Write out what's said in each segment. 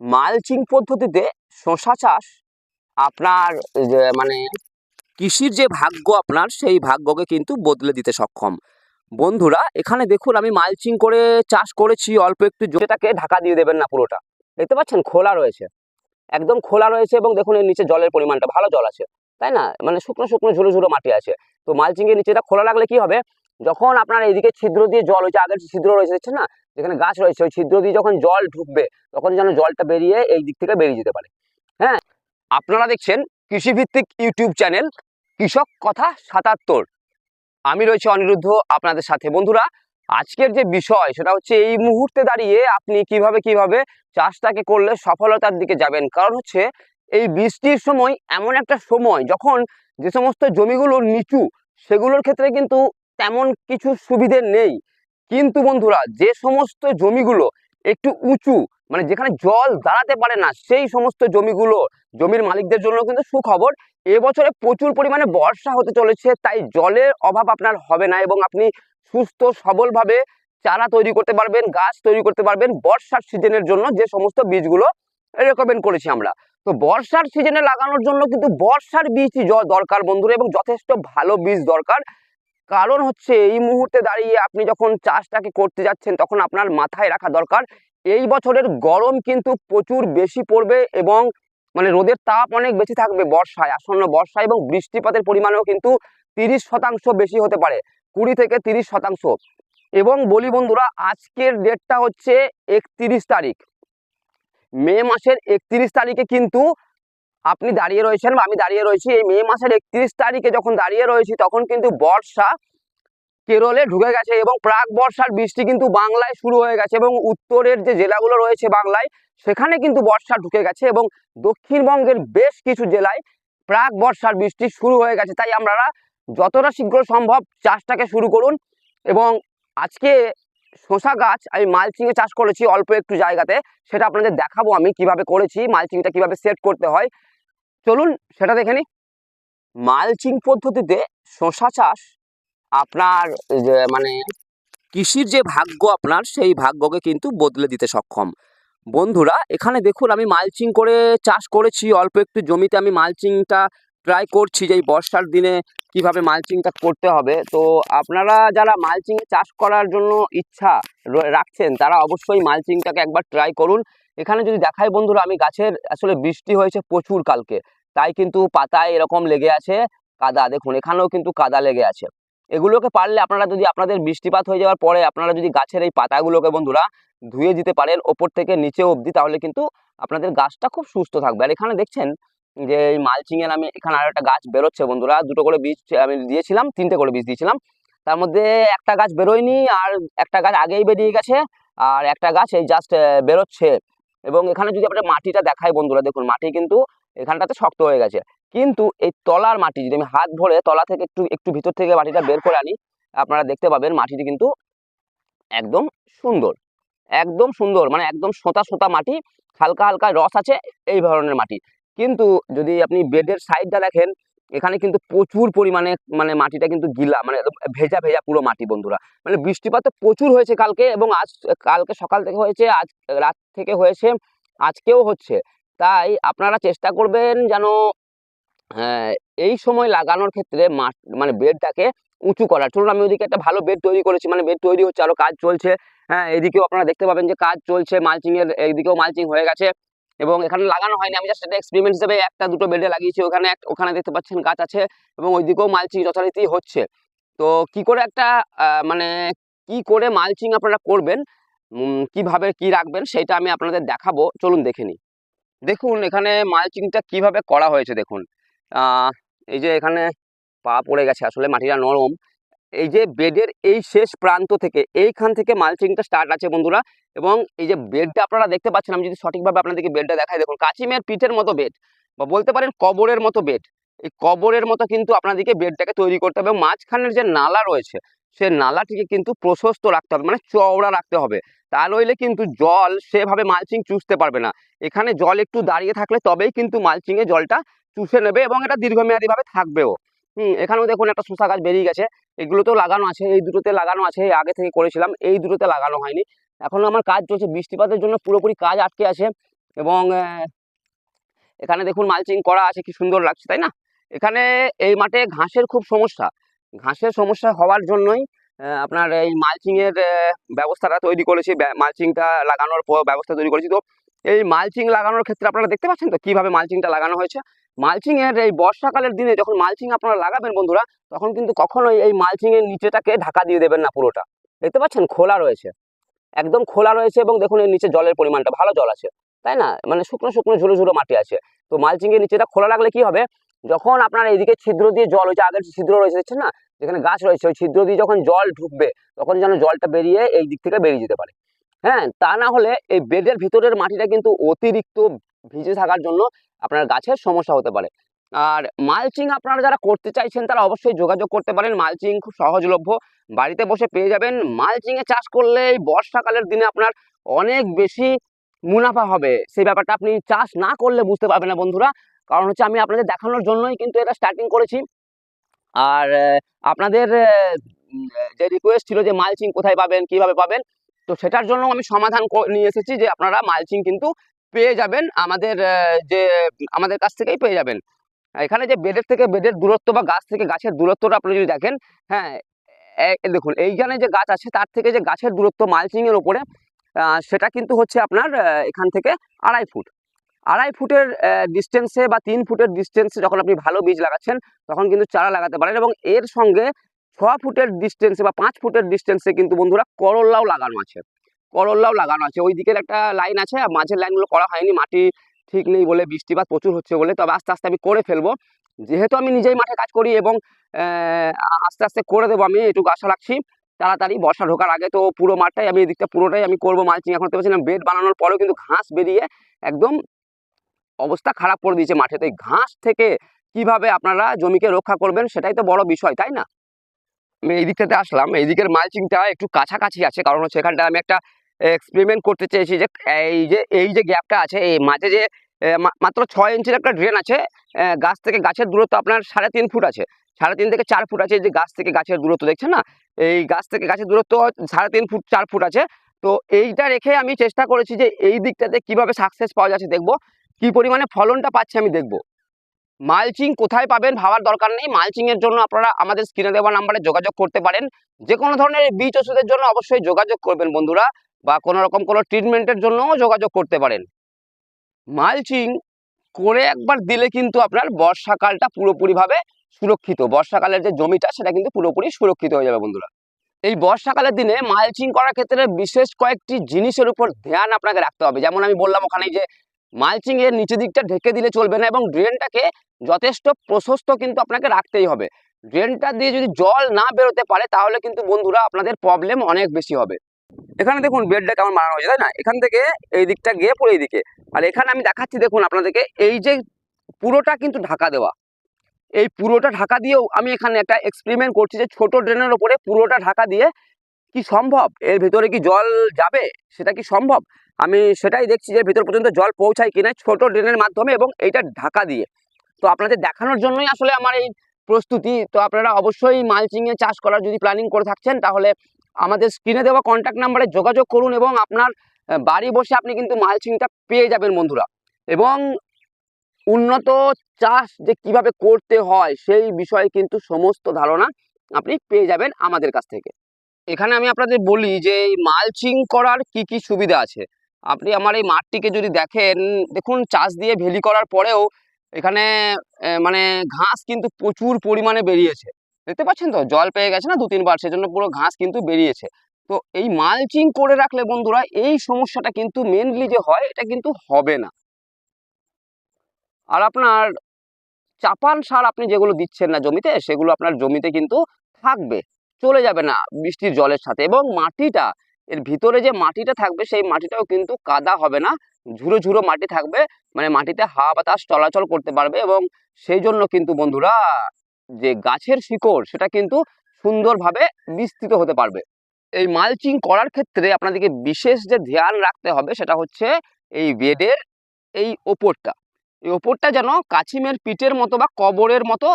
Mulching পদ্ধতিতে শশা চাষ আপনার মানে কৃষির যে ভাগ্য আপনার, সেই ভাগ্যকে কিন্তু বদলে দিতে সক্ষম। বন্ধুরা, এখানে দেখুন আমি মালচিং করে চাষ করেছি, অল্প একটু জমিটাকে ঢাকা দিয়ে দেবেন না পুরোটা। দেখতে পাচ্ছেন? খোলা রয়েছে। একদম খোলা রয়েছে এবং দেখুন এর নিচে জলের পরিমাণটা, ভালো জল আছে। তাই না? মানে শুকনো শুকনো ঝুড়ো ঝুড়ো মাটি আছে। তো মালচিংয়ের নিচে এটা খোলা রাখলে কি হবে? যখন আপনার এইদিকে ছিদ্র দিয়ে জল হয়েছে, আগের ছিদ্র রয়েছে, দেখছেন না? যেখানে গাছ রয়েছে, ওই ছিদ্র দিয়ে যখন জল ঢুকবে, তখন যেন জলটা বেরিয়ে এই দিক থেকে বেরিয়ে যেতে পারে। হ্যাঁ? আপনারা দেখছেন কৃষিভিত্তিক ইউটিউব চ্যানেল কৃষক কথা সাতাত্তর। আমি রয়েছে অনিরুদ্ধ আপনাদের সাথে। বন্ধুরা, আজকের যে বিষয়, সেটা হচ্ছে এই মুহূর্তে দাঁড়িয়ে আপনি কীভাবে কীভাবে চাষটাকে করলে সফলতার দিকে যাবেন। কারণ হচ্ছে, এই বৃষ্টির সময় এমন একটা সময়, যখন যে সমস্ত জমিগুলো নিচু, সেগুলোর ক্ষেত্রে কিন্তু তেমন কিছু সুবিধে নেই। কিন্তু বন্ধুরা, যে সমস্ত জমিগুলো একটু উঁচু মানে যেখানে জল দাঁড়াতে পারে না, সেই সমস্ত জমিগুলো, জমির মালিকদের জন্য কিন্তু সুখবর। এবছরে প্রচুর পরিমাণে বর্ষা হতে চলেছে, তাই জলের অভাব আপনার হবে না এবং আপনি সুস্থ, সবলভাবে চারা তৈরি করতে পারবেন, গাছ তৈরি করতে পারবেন বর্ষার সিজনের জন্য যে সমস্ত বীজগুলো রেকমেন্ড করেছি আমরা। তো বর্ষার সিজনে লাগানোর জন্য কিন্তু বর্ষার বীজই দরকার বন্ধুরা এবং যথেষ্ট ভালো বীজ দরকার। কারণ হচ্ছে এই মুহূর্তে দাঁড়িয়ে আপনি যখন চাষটাকে করতে যাচ্ছেন, তখন আপনার মাথায় রাখা দরকার। এই বছরের গরম কিন্তু প্রচুর বেশি পড়বে এবং মানে রোদের তাপ অনেক বেশি থাকবে বর্ষায়, আসন্ন বর্ষা এবং বৃষ্টিপাতের পরিমাণও কিন্তু তিরিশ শতাংশ বেশি হতে পারে, কুড়ি থেকে তিরিশ শতাংশ। এবং বলি বন্ধুরা, আজকের ডেটটা হচ্ছে একত্রিশ তারিখ। মে মাসের একত্রিশ তারিখে কিন্তু আপনি দাঁড়িয়ে রয়েছেন বা আমি দাঁড়িয়ে রয়েছি এই মে মাসের একত্রিশ তারিখে যখন দাঁড়িয়ে রয়েছি তখন কিন্তু বর্ষা কেরলে ঢুকে গেছে এবং প্রাক বর্ষার বৃষ্টি কিন্তু বাংলায় শুরু হয়ে গেছে এবং উত্তরের যে জেলাগুলো রয়েছে বাংলায় সেখানে কিন্তু বর্ষা ঢুকে গেছে এবং দক্ষিণবঙ্গের বেশ কিছু জেলায় প্রাক বর্ষার বৃষ্টি শুরু হয়ে গেছে। তাই আপনারা যতটা শীঘ্র সম্ভব চাষটাকে শুরু করুন এবং আজকে শশা গাছ আমি মালচিংয়ে চাষ করেছি অল্প একটু জায়গাতে। সেটা আপনাদের দেখাবো আমি কীভাবে করেছি মালচিংটা কীভাবে সেট করতে হয়। চলুন সেটা দেখে নিই। মালচিং পদ্ধতিতে শশা চাষ আপনার মানে কৃষির যে ভাগ্য আপনার, সেই ভাগ্যকে কিন্তু বদলে দিতে সক্ষম। বন্ধুরা, এখানে দেখুন আমি মালচিং করে চাষ করেছি, অল্প একটু জমিতে আমি মালচিংটা ট্রাই করছি যে এই বর্ষার দিনে কীভাবে মালচিংটা করতে হবে। তো আপনারা যারা মালচিং চাষ করার জন্য ইচ্ছা রাখছেন, তারা অবশ্যই মালচিংটাকে একবার ট্রাই করুন। এখানে যদি দেখাই বন্ধুরা, আমি গাছের আসলে বৃষ্টি হয়েছে প্রচুর কালকে। তাই কিন্তু পাতায় এরকম লেগে আছে কাদা। দেখুন, এখানেও কিন্তু কাদা লেগে আছে। এগুলোকে পারলে আপনারা যদি আপনাদের বৃষ্টিপাত হয়ে যাওয়ার পরে আপনারা যদি গাছের এই পাতাগুলোকে বন্ধুরা ধুয়ে দিতে পারেন ওপর থেকে নিচে অবধি, তাহলে কিন্তু আপনাদের গাছটা খুব সুস্থ থাকবে। আর এখানে দেখছেন যে এই মালচিং এর আমি এখানে আর একটা গাছ বেরোচ্ছে বন্ধুরা। দুটো করে বীজ আমি দিয়েছিলাম, তিনটে করে বীজ দিয়েছিলাম। তার মধ্যে একটা গাছ বেরোয়নি আর একটা গাছ আগেই বেরিয়ে গেছে আর একটা গাছ এই জাস্ট বেরোচ্ছে। এবং এখানে যদি আপনার মাটিটা দেখায় বন্ধুরা, দেখুন মাটি কিন্তু এখানটাতে শক্ত হয়ে গেছে। কিন্তু এই তলার মাটি যদি আমি হাত ভরে তলা থেকে একটু একটু ভিতর থেকে মাটিটা বের করে আনি, আপনারা দেখতে পাবেন মাটিটি কিন্তু একদম সুন্দর। একদম সুন্দর মানে একদম সোতা সোতা মাটি, হালকা হালকা রস আছে এই ধরনের মাটি। কিন্তু যদি আপনি বেডের সাইডটা দেখেন, এখানে কিন্তু প্রচুর পরিমাণে মানে মাটিটা কিন্তু গিলা মানে ভেজা ভেজা পুরো মাটি বন্ধুরা। মানে বৃষ্টিপাত প্রচুর হয়েছে কালকে এবং আজ, কালকে সকাল থেকে হয়েছে, আজ রাত থেকে হয়েছে, আজকেও হচ্ছে। তাই আপনারা চেষ্টা করবেন যেন হ্যাঁ, এই সময় লাগানোর ক্ষেত্রে মাঠ মানে বেডটাকে উঁচু করার। চলুন আমি ওইদিকে একটা ভালো বেড তৈরি করেছি মানে বেড তৈরি হচ্ছে আরও কাজ চলছে। হ্যাঁ এদিকেও আপনারা দেখতে পাবেন যে কাজ চলছে মালচিং এর এইদিকেও মালচিং হয়ে গেছে এবং এখানে লাগানো হয়নি। আমি জাস্ট এটা এক্সপেরিমেন্ট হিসেবে একটা দুটো বেডে লাগিয়েছি। ওখানে ওখানে দেখতে পাচ্ছেন গাছ আছে এবং ওইদিকেও মালচিং যথারীতি হচ্ছে। তো কি করে একটা মানে কি করে মালচিং আপনারা করবেন কীভাবে কি রাখবেন সেটা আমি আপনাদের দেখাবো। চলুন দেখে নিই। দেখুন, এখানে মালচিংটা কীভাবে করা হয়েছে দেখুন। এই যে এখানে পা পড়ে গেছে, আসলে মাটিটা নরম। এই যে বেডের এই শেষ প্রান্ত থেকে, এইখান থেকে মালচিংটা স্টার্ট আছে বন্ধুরা। এবং এই যে বেডটা আপনারা দেখতে পাচ্ছেন, আমি যদি সঠিকভাবে আপনাদেরকে বেডটা দেখাই, দেখুন, কাচিমের পিঠের মতো বেড বা বলতে পারেন কবরের মতো বেড। এই কবরের মতো কিন্তু আপনাদেরকে বেডটাকে তৈরি করতে হবে মাঝখানের যে নালা রয়েছে, সে নালাটিকে কিন্তু প্রশস্ত রাখতে হবে মানে চওড়া রাখতে হবে। তা নইলে কিন্তু জল সেভাবে মালচিং চুষতে পারবে না। এখানে জল একটু দাঁড়িয়ে থাকলে তবেই কিন্তু মালচিংয়ে জলটা চুষে নেবে এবং এটা দীর্ঘমেয়াদীভাবে থাকবেও। হুম, এখানেও দেখুন একটা শসা গাছ বেরিয়ে গেছে। এগুলোতেও লাগানো আছে, এই দুটোতে লাগানো আছে আগে থেকে করেছিলাম, এই দুটোতে লাগানো হয়নি। এখনও আমার কাজ চলছে, বৃষ্টিপাতের জন্য পুরোপুরি কাজ আটকে আছে এবং এখানে দেখুন মালচিং করা আছে, কি সুন্দর লাগছে, তাই না? এখানে এই মাঠে ঘাসের খুব সমস্যা। ঘাসের সমস্যা হওয়ার জন্যই আপনার এই মালচিং এর ব্যবস্থাটা তৈরি করেছি। মালচিংটা লাগানোর ব্যবস্থা তৈরি করেছি। তো এই মালচিং লাগানোর ক্ষেত্রে আপনারা দেখতে পাচ্ছেন তো কীভাবে মালচিংটা লাগানো হয়েছে? মালচিং এর এই বর্ষাকালের দিনে যখন মালচিং আপনারা লাগাবেন বন্ধুরা, তখন কিন্তু কখনোই এই মালচিং এর নিচেটাকে ঢাকা দিয়ে দেবেন না পুরোটা। দেখতে পাচ্ছেন? খোলা রয়েছে। একদম খোলা রয়েছে এবং দেখুন এর নিচে জলের পরিমাণটা, ভালো জল আছে। তাই না? মানে শুকনো শুকনো ঝুরো ঝুরো মাটি আছে। তো মালচিং এর নিচেটা খোলা লাগলে কি হবে? যখন আপনার এইদিকে ছিদ্র দিয়ে জল হয়েছে আগের ছিদ্র রয়েছে না? যেখানে গাছ রয়েছে, ওই ছিদ্র দিয়ে যখন জল ঢুকবে, তখন যেন জলটা বেরিয়ে এই দিক থেকে বেরিয়ে যেতে পারে। হ্যাঁ তা না হলে এই বেডের ভিতরের মাটিটা কিন্তু অতিরিক্ত ভিজে থাকার জন্য আপনার গাছের সমস্যা হতে পারে। আর মালচিং আপনারা যারা করতে চাইছেন, তারা অবশ্যই যোগাযোগ করতে পারেন। মালচিং খুব সহজলভ্য। বাড়িতে বসে পেয়ে যাবেন। মালচিং এ চাষ করলে এই বর্ষাকালের দিনে আপনার অনেক বেশি মুনাফা হবে। সেই ব্যাপারটা আপনি চাষ না করলে বুঝতে পারবেন না বন্ধুরা। কারণ হচ্ছে আমি আপনাদের দেখানোর জন্যই কিন্তু এটা স্টার্টিং করেছি। আর আপনাদের যে রিকোয়েস্ট ছিল যে মালচিং কোথায় পাবেন, কীভাবে পাবেন, তো সেটার জন্য আমি সমাধান নিয়ে এসেছি যে আপনারা মালচিং কিন্তু পেয়ে যাবেন আমাদের যে, আমাদের কাছ থেকেই পেয়ে যাবেন। এখানে যে বেডের থেকে বেডের দূরত্ব বা গাছ থেকে গাছের দূরত্বটা আপনি যদি দেখেন হ্যাঁ দেখুন, এইখানে যে গাছ আছে তার থেকে যে গাছের দূরত্ব মালচিংয়ের ওপরে সেটা কিন্তু হচ্ছে আপনার এখান থেকে আড়াই ফুট। আড়াই ফুটের ডিস্টেন্সে বা তিন ফুটের ডিস্টেন্সে যখন আপনি ভালো বীজ লাগাচ্ছেন, তখন কিন্তু চারা লাগাতে পারেন এবং এর সঙ্গে ছ ফুটের ডিস্টেন্সে বা পাঁচ ফুটের ডিস্টেন্সে কিন্তু বন্ধুরা করল্লাও লাগানো আছে। করল্লাও লাগানো আছে। ওই দিকের একটা লাইন আছে, আর মাঝের লাইনগুলো করা হয়নি। মাটি ঠিক নেই বলে বৃষ্টিপাত প্রচুর হচ্ছে বলে। তবে আস্তে আস্তে আমি করে ফেলব। যেহেতু আমি নিজেই মাঠে কাজ করি এবং আস্তে আস্তে করে দেবো আমি, এটুকু আশা রাখছি। তাড়াতাড়ি বর্ষা ঢোকার আগে তো পুরো মাঠটাই আমি এই দিকটা পুরোটাই আমি করব মালচিং। এখন দেখতে পাচ্ছি বেড বানানোর পরেও কিন্তু ঘাস বেরিয়ে একদম অবস্থা খারাপ করে দিয়েছে মাঠে। তো এই ঘাস থেকে কীভাবে আপনারা জমিকে রক্ষা করবেন সেটাই তো বড় বিষয়, তাই না? আমি এই দিকটাতে আসলাম। এই দিকের মালচিংটা একটু কাছাকাছি আছে, কারণ হচ্ছে এখানটা আমি একটা এক্সপেরিমেন্ট করতে চেয়েছি যে, এই যে এই যে গ্যাপটা আছে, এই মাঝে যে মাত্র ছয় ইঞ্চির একটা ড্রেন আছে গাছ থেকে গাছের দূরত্ব আপনার সাড়ে তিন ফুট আছে। সাড়ে তিন থেকে চার ফুট আছে যে গাছ থেকে গাছের দূরত্ব, দেখছেন না? এই গাছ থেকে গাছের দূরত্ব সাড়ে তিন ফুট, চার ফুট আছে। তো এইটা রেখে আমি চেষ্টা করেছি যে, এই দিকটাতে কীভাবে সাকসেস পাওয়া যাচ্ছে, দেখব। কি পরিমাণে ফলনটা পাচ্ছি আমি দেখব। মালচিং কোথায় পাবেন ভাবার দরকার নেই। মালচিং এর জন্য আপনারা আমাদের স্ক্রিনে দেওয়া নাম্বারে যোগাযোগ করতে পারেন। যে কোনো ধরনের বীজ ওষুধের জন্য অবশ্যই যোগাযোগ করবেন বন্ধুরা বা কোনো রকম কোনো ট্রিটমেন্টের জন্যও যোগাযোগ করতে পারেন। মালচিং করে একবার দিলে কিন্তু আপনার বর্ষাকালটা পুরোপুরিভাবে সুরক্ষিত। বর্ষাকালের যে জমিটা সেটা কিন্তু পুরোপুরি সুরক্ষিত হয়ে যাবে বন্ধুরা। এই বর্ষাকালের দিনে মালচিং করার ক্ষেত্রে বিশেষ কয়েকটি জিনিসের উপর ধ্যান আপনাকে রাখতে হবে। যেমন আমি বললাম ওখানে যে মালচিং এর নিচের দিকটা ঢেকে দিলে চলবে না এবং ড্রেনটাকে যথেষ্ট প্রশস্ত কিন্তু আপনাকে রাখতেই হবে। ড্রেনটা দিয়ে যদি জল না বেরোতে পারে, তাহলে কিন্তু বন্ধুরা আপনাদের প্রবলেম অনেক বেশি হবে। এখানে দেখুন বেডটা কেমন বানানো হয়েছে, তাই না? এখান থেকে এই দিকটা গিয়ে পুরো এই দিকে। আর এখানে আমি দেখাচ্ছি দেখুন আপনাদেরকে, এই যে পুরোটা কিন্তু ঢাকা দেওয়া। এই পুরোটা ঢাকা দিয়েও আমি এখানে একটা এক্সপেরিমেন্ট করছি যে ছোট ড্রেনের ওপরে পুরোটা ঢাকা দিয়ে কি সম্ভব? এর ভেতরে কি জল যাবে? সেটা কি সম্ভব? আমি সেটাই দেখছি যে ভিতর পর্যন্ত জল পৌঁছায় কিনা ছোট ড্রেনের মাধ্যমে এবং এইটা ঢাকা দিয়ে। তো আপনাদের দেখানোর জন্যই আসলে আমার এই প্রস্তুতি। তো আপনারা অবশ্যই মালচিংয়ে চাষ করার যদি প্ল্যানিং করে থাকছেন, তাহলে আমাদের স্ক্রিনে দেওয়া কন্ট্যাক্ট নাম্বারে যোগাযোগ করুন এবং আপনার বাড়ি বসে আপনি কিন্তু মালচিংটা পেয়ে যাবেন বন্ধুরা। এবং উন্নত চাষ যে কীভাবে করতে হয়, সেই বিষয়ে কিন্তু সমস্ত ধারণা আপনি পেয়ে যাবেন আমাদের কাছ থেকে। এখানে আমি আপনাদের বলি যে মালচিং করার কি কি সুবিধা আছে? আপনি আমার এই মাঠটিকে যদি দেখেন, দেখুন চাষ দিয়ে ভেলি করার পরেও এখানে মানে ঘাস কিন্তু প্রচুর পরিমাণে বেরিয়েছে। দেখতে পাচ্ছেন তো? জল পেয়ে গেছে না দু তিনবার, সেজন্য পুরো ঘাস কিন্তু বেরিয়েছে। তো এই মালচিং করে রাখলে বন্ধুরা, এই সমস্যাটা কিন্তু মেনলি যে হয়, এটা কিন্তু হবে না। আর আপনার চাপান সার আপনি যেগুলো দিচ্ছেন না জমিতে, সেগুলো আপনার জমিতে কিন্তু থাকবে, চলে যাবে না বৃষ্টির জলের সাথে। এবং মাটিটা এর ভিতরে যে মাটিটা থাকবে, সেই মাটিটাও কিন্তু কাদা হবে না। ঝুরো ঝুরো মাটি থাকবে মানে মাটিতে হাওয়া বাতাস চলাচল করতে পারবে এবং সেই জন্য কিন্তু বন্ধুরা, যে গাছের শিকড়, সেটা কিন্তু সুন্দরভাবে বিস্তৃত হতে পারবে। এই মালচিং করার ক্ষেত্রে আপনাদেরকে বিশেষ যে ধ্যান রাখতে হবে, সেটা হচ্ছে এই বেডের এই ওপরটা। এই ওপরটা যেন কাছিমের পিঠের মতো বা কবরের মতো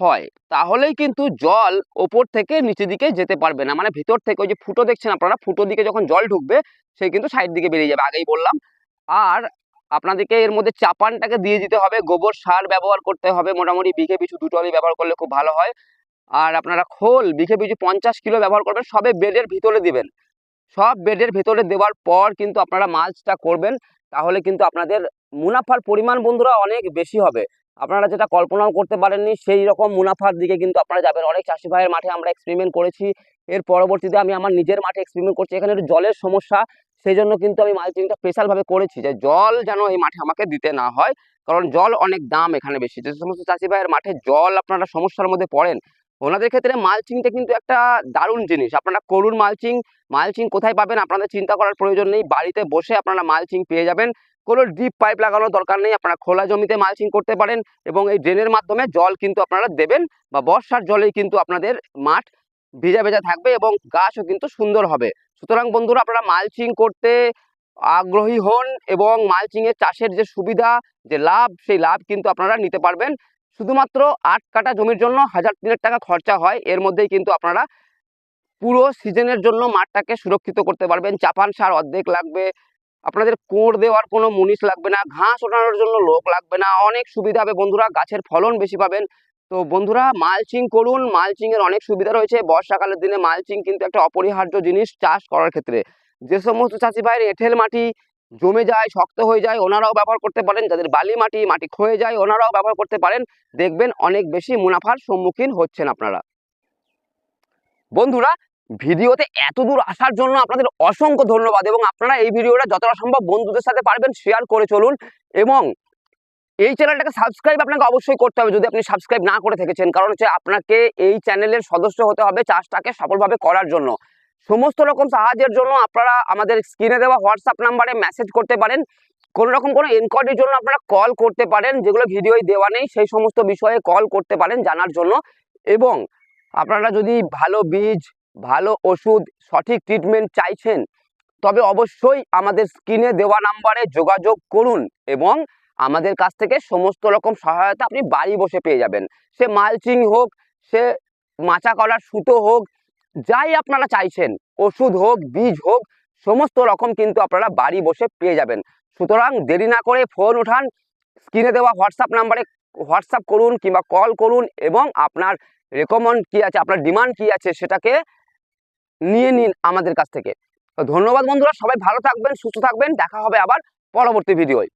হয়, তাহলেই কিন্তু জল ওপর থেকে নিচের দিকে যেতে পারবে না। মানে ভিতর থেকে ওই যে ফুটো দেখছেন আপনারা? ফুটো দিকে যখন জল ঢুকবে, সে কিন্তু সাইড দিকে বেরিয়ে যাবে, আগেই বললাম। আর আপনাদেরকে এর মধ্যে চাপানটাকে দিয়ে দিতে হবে। গোবর সার ব্যবহার করতে হবে মোটামুটি। বিঘে পিছু দুটো আলু ব্যবহার করলে খুব ভালো হয়। আর আপনারা খোল, বিঘে পিছু পঞ্চাশ কিলো ব্যবহার করবেন, সবে বেডের ভিতরে দিবেন। সব বেডের ভেতরে দেওয়ার পর কিন্তু আপনারা মাছটা করবেন, তাহলে কিন্তু আপনাদের মুনাফার পরিমাণ বন্ধুরা অনেক বেশি হবে। আপনারা যেটা কল্পনাও করতে পারেননি, সেই রকম মুনাফার দিকে কিন্তু আপনারা যাবেন। অনেক চাষি ভাইয়ের মাঠে আমরা এক্সপেরিমেন্ট করেছি। এর পরবর্তীতে আমি আমার নিজের মাঠে এক্সপেরিমেন্ট করছি। এখানে একটু জলের সমস্যা, সেই জন্য কিন্তু আমি মালচিংটা স্পেশালভাবে করেছি যে জল যেন এই মাঠে আমাকে দিতে না হয়, কারণ জল অনেক দাম এখানে বেশি। যে সমস্ত চাষি ভাইয়ের মাঠে জল আপনারা সমস্যার মধ্যে পড়েন, ওনাদের ক্ষেত্রে মালচিংটা কিন্তু একটা দারুণ জিনিস। আপনারা করুন মালচিং মালচিং কোথায় পাবেন আপনাদের চিন্তা করার প্রয়োজন নেই। বাড়িতে বসে আপনারা মালচিং পেয়ে যাবেন। কোনো ডিপ পাইপ লাগানোর দরকার নেই। আপনারা খোলা জমিতে মালচিং করতে পারেন এবং এই ড্রেনের মাধ্যমে জল কিন্তু আপনারা দেবেন বা বর্ষার জলেই কিন্তু আপনাদের মাঠ ভেজা ভেজা থাকবে এবং গাছও কিন্তু সুন্দর হবে। সুতরাং বন্ধুরা, আপনারা মালচিং করতে আগ্রহী হন এবং মালচিং এর চাষের যে সুবিধা, যে লাভ, সেই লাভ কিন্তু আপনারা নিতে পারবেন। শুধুমাত্র আট কাটা জমির জন্য হাজার তিনেক টাকা খরচা হয়। এর মধ্যেই কিন্তু আপনারা পুরো সিজনের জন্য মাঠটাকে সুরক্ষিত করতে পারবেন। চাপান সার অর্ধেক লাগবে আপনাদের কোড় দেওয়ার কোনো মুনিশ লাগবে না, ঘাস ওঠানোর জন্য লোক লাগবে না, অনেক সুবিধা হবে বন্ধুরা, গাছের ফলন বেশি পাবেন। তো বন্ধুরা, মালচিং করুন মালচিং এর অনেক সুবিধা রয়েছে, বর্ষাকালের দিনে মালচিং কিন্তু একটা অপরিহার্য জিনিস চাষ করার ক্ষেত্রে। যে সমস্ত চাষি ভাইয়ের এঁঠেল মাটি জমে যায়, শক্ত হয়ে যায়, ওনারাও ব্যবহার করতে পারেন, যাদের বালি মাটি মাটি ক্ষয়ে যায়, ওনারাও ব্যবহার করতে পারেন, দেখবেন অনেক বেশি মুনাফার সম্মুখীন হচ্ছেন আপনারা। বন্ধুরা ভিডিওতে এত দূর আসার জন্য আপনাদের অসংখ্য ধন্যবাদ এবং আপনারা এই ভিডিওটা যতটা সম্ভব বন্ধুদের সাথে পারবেন শেয়ার করে চলুন এবং এই চ্যানেলটাকে সাবস্ক্রাইব আপনাকে অবশ্যই করতে হবে যদি আপনি সাবস্ক্রাইব না করে থেকেছেন। কারণ হচ্ছে আপনাকে এই চ্যানেলের সদস্য হতে হবে চাষটাকে সফলভাবে করার জন্য। সমস্ত রকম সাহায্যের জন্য আপনারা আমাদের স্ক্রিনে দেওয়া হোয়াটসঅ্যাপ নাম্বারে মেসেজ করতে পারেন। কোনো রকম কোনো এনকোয়ারির জন্য আপনারা কল করতে পারেন, যেগুলো ভিডিওয় দেওয়া নেই, সেই সমস্ত বিষয়ে কল করতে পারেন জানার জন্য। এবং আপনারা যদি ভালো বীজ ভালো ওষুধ সঠিক ট্রিটমেন্ট চাইছেন, তবে অবশ্যই আমাদের স্ক্রিনে দেওয়া নাম্বারে যোগাযোগ করুন এবং আমাদের কাছ থেকে সমস্ত রকম সহায়তা আপনি বাড়ি বসে পেয়ে যাবেন। সে মালচিং হোক, সে মাচা করার সুতো হোক, যাই আপনারা চাইছেন, ওষুধ হোক, বীজ হোক, সমস্ত রকম কিন্তু আপনারা বাড়ি বসে পেয়ে যাবেন। সুতরাং দেরি না করে ফোন ওঠান স্ক্রিনে দেওয়া হোয়াটসঅ্যাপ নাম্বারে হোয়াটসঅ্যাপ করুন কিংবা কল করুন এবং আপনার রেকমেন্ড কি আছে, আপনার ডিমান্ড কি আছে সেটাকে নিয়ে নিন আমাদের কাছ থেকে। ধন্যবাদ বন্ধুরা, সবাই ভালো থাকবেন, সুস্থ থাকবেন, দেখা হবে আবার পরবর্তী ভিডিওয়